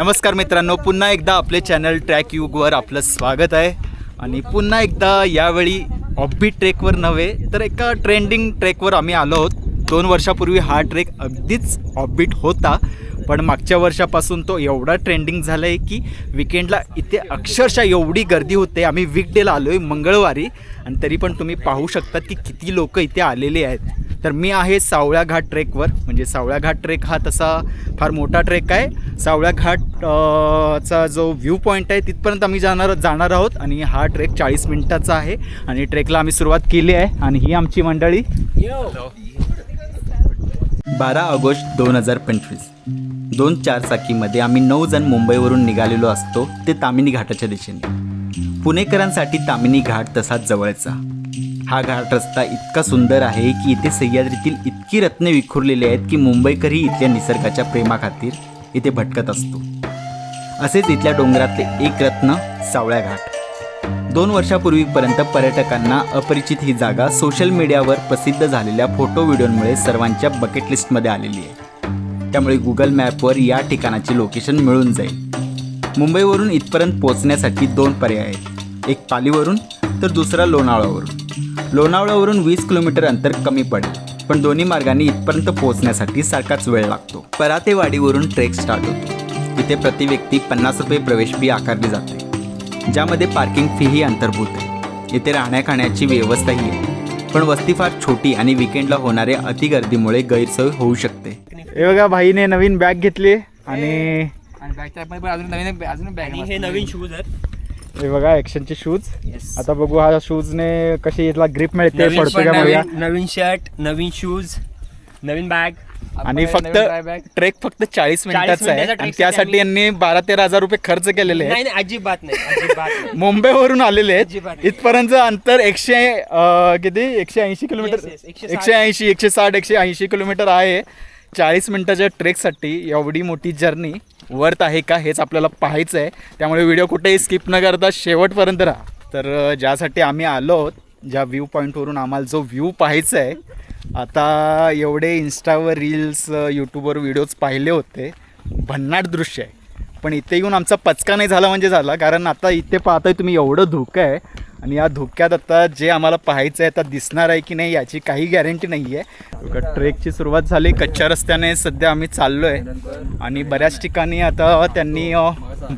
नमस्कार मित्रांनो पुन्हा एकदा आपले चॅनल ट्रॅक युगवर आपलं स्वागत आहे. आणि पुन्हा एकदा यावेळी ऑब्बी ट्रेकवर नव्हे तर एका ट्रेंडिंग ट्रेकवर आम्ही आलो आहोत. दोन वर्षापूर्वी हा ट्रेक अगदीच ऑफबीट होता पण मागच्या वर्षापासून तो एवढा ट्रेंडिंग झाला आहे की विकेंडला इथे अक्षरशः एवढी गर्दी होते. आम्ही वीकडेला आलो आहे मंगळवारी. आणि तरी पण तुम्ही पाहू शकतात की किती लोक इथे आलेले आहेत. तर मी आहे सावळ्या घाट ट्रेकवर. म्हणजे सावळ्या घाट ट्रेक हा तसा फार मोठा ट्रेक आहे. सावळ्या घाट चा जो व्ह्यू पॉईंट आहे तिथपर्यंत आम्ही जाणार जाणार आहोत आणि हा ट्रेक चाळीस मिनिटाचा आहे आणि ट्रेकला आम्ही सुरुवात केली आहे आणि ही आमची मंडळी. बारा ऑगस्ट दोन हजार पंचवीस. दोन चारचाकीमध्ये आम्ही नऊ जण मुंबईवरून निघालेलो असतो ते तामिनी घाटाच्या दिशेने. पुणेकरांसाठी तामिनी घाट तसाच जवळचा. हा घाट रस्ता इतका सुंदर आहे की इथे सह्याद्रीतील इतकी रत्ने विखुरलेली आहेत की मुंबईकरही इथल्या निसर्गाच्या प्रेमाखातीर इथे भटकत असतो. असेच इथल्या डोंगरातले एक रत्न सावळ्या घाट. दोन वर्षापूर्वीपर्यंत पर्यटकांना अपरिचित ही जागा सोशल मीडियावर प्रसिद्ध झालेल्या फोटो व्हिडिओमुळे सर्वांच्या बकेट लिस्टमध्ये आलेली आहे. त्यामुळे गुगल मॅपवर या ठिकाणाचे लोकेशन मिळून जाईल. मुंबईवरून इथपर्यंत पोहोचण्यासाठी दोन पर्याय आहेत. एक पालीवरून तर दुसरा लोणावळावरून. लोणावळावरून वीस किलोमीटर अंतर कमी पडेल पण दोन्ही मार्गांनी इथपर्यंत पोहोचण्यासाठी सारखाच वेळ लागतो. परातेवाडीवरून ट्रेक स्टार्ट होतो. इथे प्रति व्यक्ती पन्नास रुपये प्रवेश फी आकारली जाते. ज्यामध्ये पार्किंग फीही अंतर्भूत आहे. इथे राहण्या खाण्याची व्यवस्थाही आहे. पण वस्ती फार छोटी आणि विकेंडला होणाऱ्या अतिगर्दीमुळे गैरसोय होऊ शकते. हे बघा भाईने नवीन बॅग घेतली आणि अजून नवीन अजून बॅग हे नवीन शूज आहेत. हे बघा ॲक्शनचे शूज Yes. आता बघू हा शूजने कशी याला ग्रिप मिळते नवीन पडतो का बघूया. नवीन नवीन शर्ट नवीन शूज नवीन बॅग आणि फक्त ट्रेक फक्त चाळीस मिनिटाचा आहे. मिनिटाचा आणि त्यासाठी साठी यांनी बारा तेरा हजार रुपये खर्च केलेले नाही आहेत. नाही अजिबात नाही अजिबात नाही. मुंबईवरून आलेले अजिबात आहेत नाही. इथपर्यंत अंतर एकशे अं, किती? एकशे ऐंशी किलोमीटर Yes, yes. एकशे एकशे ऐंशी एकशे साठ एकशे ऐंशी किलोमीटर आहे. चाळीस मिनटाच्या ट्रेकसाठी एवढी मोठी जर्नी वर्थ आहे का हेच आपल्याला पाहायचं आहे. त्यामुळे व्हिडिओ कुठेही स्किप न करता शेवटपर्यंत राहा. तर ज्यासाठी आम्ही आलो आहोत ज्या व्ह्यू पॉईंटवरून आम्हाला जो व्ह्यू पाहायचा आहे आता एवढे इन्स्टावर रील्स यूट्यूबवर व्हिडिओज पाहिले होते. भन्नाट दृश्य आहे. पण इथे येऊन आमचा पचका नाही झाला म्हणजे झाला. कारण आता इथे पाहताय तुम्ही एवढं धुकं आहे. आणि या धुक्यात आता जे आम्हाला पाहायचं आहे आता दिसणार आहे की नाही याची काही गॅरंटी नाही आहे ट्रेकची सुरुवात झाली. कच्च्या रस्त्याने सध्या आम्ही चाललो आहे आणि बऱ्याच ठिकाणी आता त्यांनी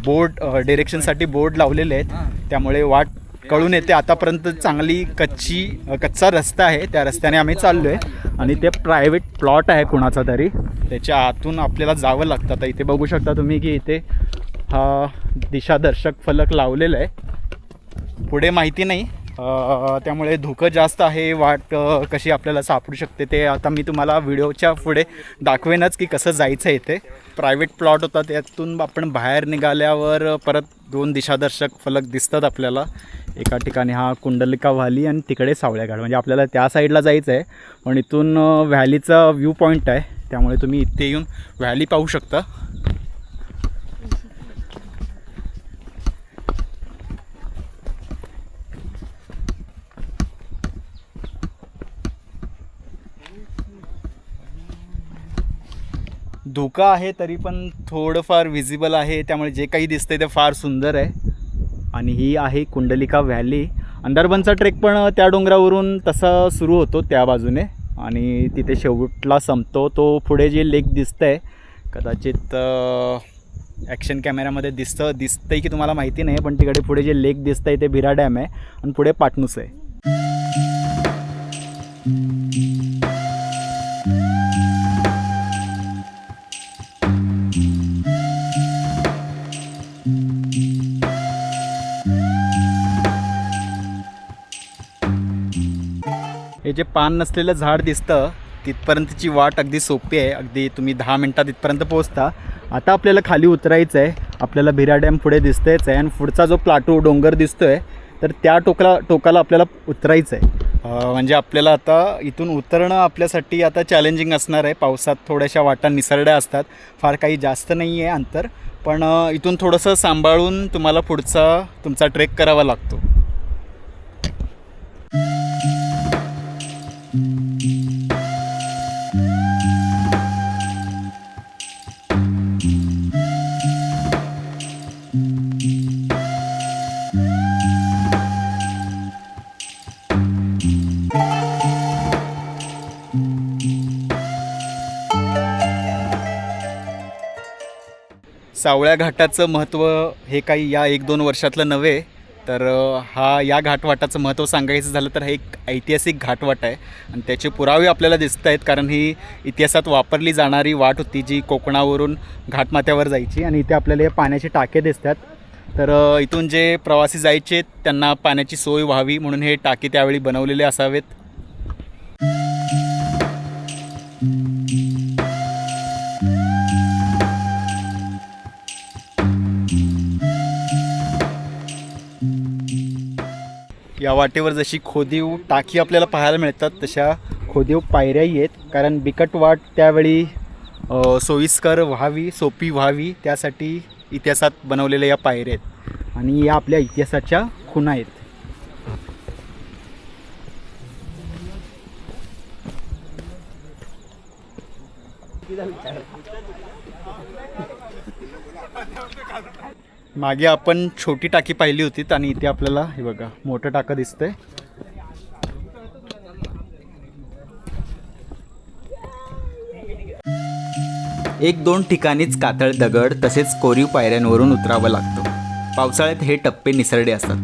बोर्ड डिरेक्शनसाठी बोर्ड लावलेले आहेत. त्यामुळे वाट कळून येते. आतापर्यंत चांगली कच्ची कच्चा रस्ता आहे. त्या रस्त्याने आम्ही चाललो आहे आणि ते प्रायव्हेट प्लॉट आहे कुणाचा तरी. त्याच्या आतून आपल्याला जावं लागतं. आता इथे बघू शकता तुम्ही की इथे हा दिशादर्शक फलक लावलेला आहे. पुढे माहिती नाही. त्यामुळे धुकं जास्त आहे वाट कशी आपल्याला सापडू शकते ते आता मी तुम्हाला व्हिडिओच्या पुढे दाखवेनच की कसं जायचं आहे इथे प्रायव्हेट प्लॉट होता त्यातून आपण बाहेर निघाल्यावर परत दोन दिशादर्शक फलक दिसतात आपल्याला. एका ठिकाणी हा कुंडलिका व्हॅली आणि तिकडे सावळ्या घाट. म्हणजे आपल्याला त्या साईडला जायचं आहे पण इथून व्हॅलीचा व्ह्यू पॉईंट आहे. त्यामुळे तुम्ही इथे येऊन व्हॅली पाहू शकता. धोका आहे तरी पण थोडंफार विजिबल आहे. त्यामुळे जे काही दिसतंय ते फार सुंदर आहे. आणि ही आहे कुंडलिका व्हॅली अंदरबनचा ट्रेक पण त्या डोंगरावरून तसा सुरू होतो त्या बाजूने. आणि तिथे शेवटला संपतो. तो पुढे जे लेक दिसतं आहे कदाचित ॲक्शन कॅमेऱ्यामध्ये दिसतं दिसतंय की तुम्हाला माहिती नाही पण तिकडे पुढे जे लेक दिसतं आहे ते भिरा डॅम आहे. आणि पुढे पाटणूस आहे. हे जे पान नसलेलं झाड दिसतं तिथपर्यंतची वाट अगदी सोपी आहे. अगदी तुम्ही दहा मिनटात इथपर्यंत पोहोचता. आता आपल्याला खाली उतरायचं आहे आपल्याला भिरा डॅम पुढे दिसतायच आहे आणि पुढचा जो प्लाटो डोंगर दिसतो आहे तर त्या टोकला टोकाला आपल्याला उतरायचं आहे म्हणजे आपल्याला आता इथून उतरणं आपल्यासाठी आता चॅलेंजिंग असणार आहे. पावसात थोड्याशा वाटा निसरड्या असतात. फार काही जास्त नाही आहे अंतर. पण इथून थोडंसं सांभाळून तुम्हाला पुढचा तुमचा ट्रेक करावा लागतो. सावळ्या घाटाचं महत्त्व हे काही या एक दोन वर्षातलं नव्हे तर हा या घाटवाटाचं महत्त्व सांगायचं झालं तर हा एक ऐतिहासिक घाटवाट आहे. आणि त्याचे पुरावे आपल्याला दिसत आहेत कारण ही इतिहासात वापरली जाणारी वाट होती जी कोकणावरून घाटमाथ्यावर जायची आणि इथे आपल्याला हे पाण्याचे टाके दिसतात. तर इथून जे प्रवासी जायचे त्यांना पाण्याची सोय व्हावी म्हणून हे टाके त्यावेळी बनवलेले असावेत. या वाटेवर जशी खोदीव टाकी आपल्याला पाहायला मिळतात तशा खोदीव पायऱ्याही आहेत. कारण बिकट वाट त्यावेळी सोयीस्कर व्हावी सोपी व्हावी त्यासाठी इतिहासात बनवलेल्या या पायऱ्या आहेत. आणि या आपल्या इतिहासाच्या खुणा आहेत. मागे आपण छोटी टाकी पाहिली होती आणि इथे आपल्याला हे बघा मोठं टाकं दिसतंय. एक दोन ठिकाणीच कातळ दगड तसेच कोरीव पायऱ्यांवरून उतरावं लागतं. पावसाळ्यात हे टप्पे निसरडे असतात.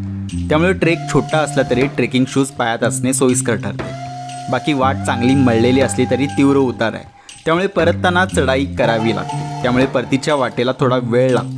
त्यामुळे ट्रेक छोटा असला तरी ट्रेकिंग शूज पायात असणे सोयीस्कर ठरते. बाकी वाट चांगली मळलेली असली तरी तीव्र उतार आहे. त्यामुळे परतताना चढाई करावी लागते. त्यामुळे परतीच्या वाटेला थोडा वेळ लागतो.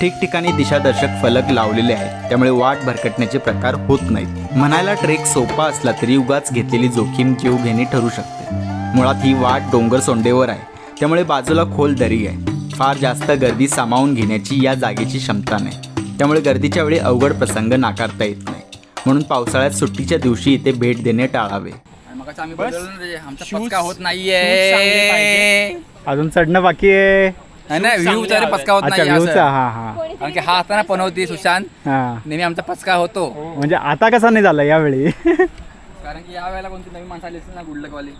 ठिकठिकाणी दिशादर्शक फलक लावलेले आहेत. त्यामुळे वाट भरकटण्याचे प्रकार होत नाहीत. म्हणायला ट्रेक सोपा असला तरी उगाच घेतलेली जोखीम जीव घेणे ठरू शकते. मुळात ही वाट डोंगर सोंडेवर आहे. त्यामुळे बाजूला खोल दरी आहे. फार जास्त गर्दी सामावून घेण्याची या जागेची क्षमता नाही. त्यामुळे गर्दीच्या वेळी अवघड प्रसंग नाकारता येत नाही. म्हणून पावसाळ्यात सुट्टीच्या दिवशी इथे भेट देणे टाळावे. आम्ही होत नाहीये. अजून चढणं बाकी आहे. नाही व्ह्यू तरी. पचका होत अच्छा नाही व्ह्यूचा असं. हा हा. कारण की हा असताना पनवती सुशांत हा. नेहमी आमचा पचका होतो. म्हणजे आता कसा नाही झाला यावेळी? कारण की या वेळेला कोणती नवीन माणसं आली असतील ना गुडलकवाली.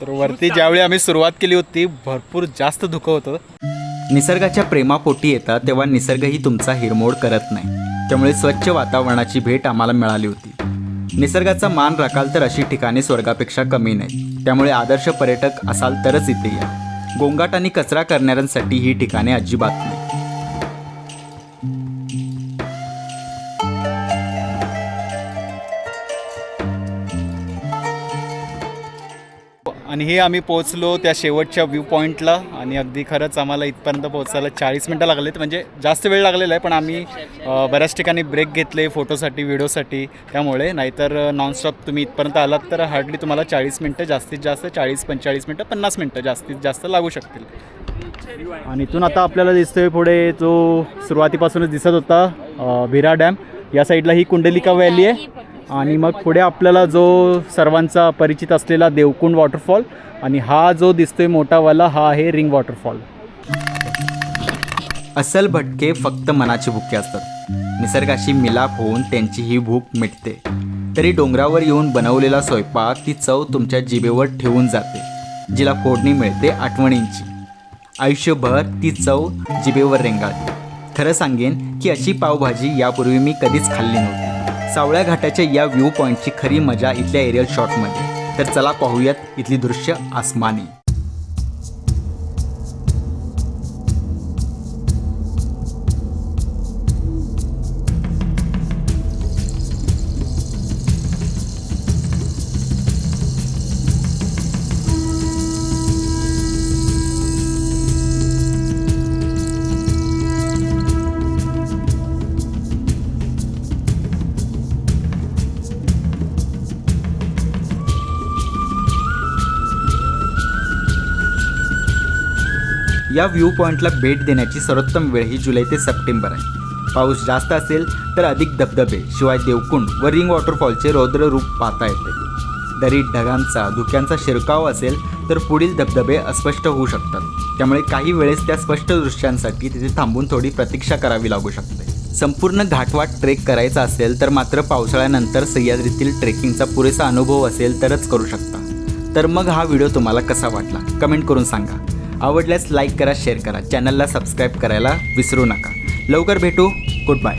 तर वरती ज्यावेळी आम्ही सुरुवात केली होती भरपूर जास्त धुकं होतं. निसर्गाच्या प्रेमापोटी येतात तेव्हा निसर्गही तुमचा हिरमोड करत नाही. त्यामुळे स्वच्छ वातावरणाची भेट आम्हाला मिळाली होती. निसर्गाचा मान राखाल तर अशी ठिकाणे स्वर्गापेक्षा कमी नाहीत. त्यामुळे आदर्श पर्यटक असाल तरच इथे या. गोंगाट आणि कचरा करणाऱ्यांसाठी ही ठिकाणे अजिबात आणि हे आम्ही पोहोचलो त्या शेवटच्या व्ह्यू पॉईंटला आणि अगदी खरंच आम्हाला इथपर्यंत पोहोचायला चाळीस मिनटं लागलेत म्हणजे जास्त वेळ लागलेला आहे पण आम्ही बऱ्याच ठिकाणी ब्रेक घेतले फोटोसाठी व्हिडिओसाठी त्यामुळे नाहीतर नॉनस्टॉप तुम्ही इथपर्यंत आलात तर हार्डली तुम्हाला चाळीस मिनटं जास्तीत जास्त चाळीस पंचेचाळीस मिनटं पन्नास मिनटं जास्तीत जास्त लागू शकतील. आणि इथून आता आपल्याला दिसतोय पुढे जो सुरुवातीपासूनच दिसत होता भिरा डॅम या साईडला ही कुंडलिका व्हॅली आहे. आणि मग पुढे आपल्याला जो सर्वांचा परिचित असलेला देवकुंड वॉटरफॉल आणि हा जो दिसतोय मोठावाला हा आहे रिंग वॉटरफॉल. असल भटके फक्त मनाचे भुके असतात. निसर्गाशी मिलाप होऊन त्यांची ही भूक मिटते. तरी डोंगरावर येऊन बनवलेला स्वयंपाक ती चव तुमच्या जिभेवर ठेवून जाते. जिला फोडणी मिळते आठवणींची. आयुष्यभर ती चव जिभेवर रेंगाळते. खरं सांगेन की अशी पावभाजी यापूर्वी मी कधीच खाल्ली नव्हती. सावळ्या घाटाच्या या व्ह्यू पॉईंटची खरी मजा इथल्या एरियल शॉटमध्ये तर चला पाहूयात इथली दृश्य आसमानी. या व्ह्यू पॉईंटला भेट देण्याची सर्वोत्तम वेळ ही जुलै ते सप्टेंबर आहे. पाऊस जास्त असेल तर अधिक धबधबे शिवाय देवकुंड व रिंग वॉटरफॉलचे रौद्र रूप पाहता येते. दरीत ढगांचा धुक्यांचा शिरकाव असेल तर पुढील धबधबे अस्पष्ट होऊ शकतात. त्यामुळे काही वेळेस त्या स्पष्ट दृश्यांसाठी तिथे थांबून थोडी प्रतीक्षा करावी लागू शकते. संपूर्ण घाटवाट ट्रेक करायचा असेल तर मात्र पावसाळ्यानंतर सह्याद्रीतील ट्रेकिंगचा पुरेसा अनुभव असेल तरच करू शकता. तर मग हा व्हिडिओ तुम्हाला कसा वाटला? कमेंट करून सांगा. आवडल्यास लाईक करा शेअर करा. चॅनलला सबस्क्राईब करायला विसरू नका. लवकर भेटू. Good bye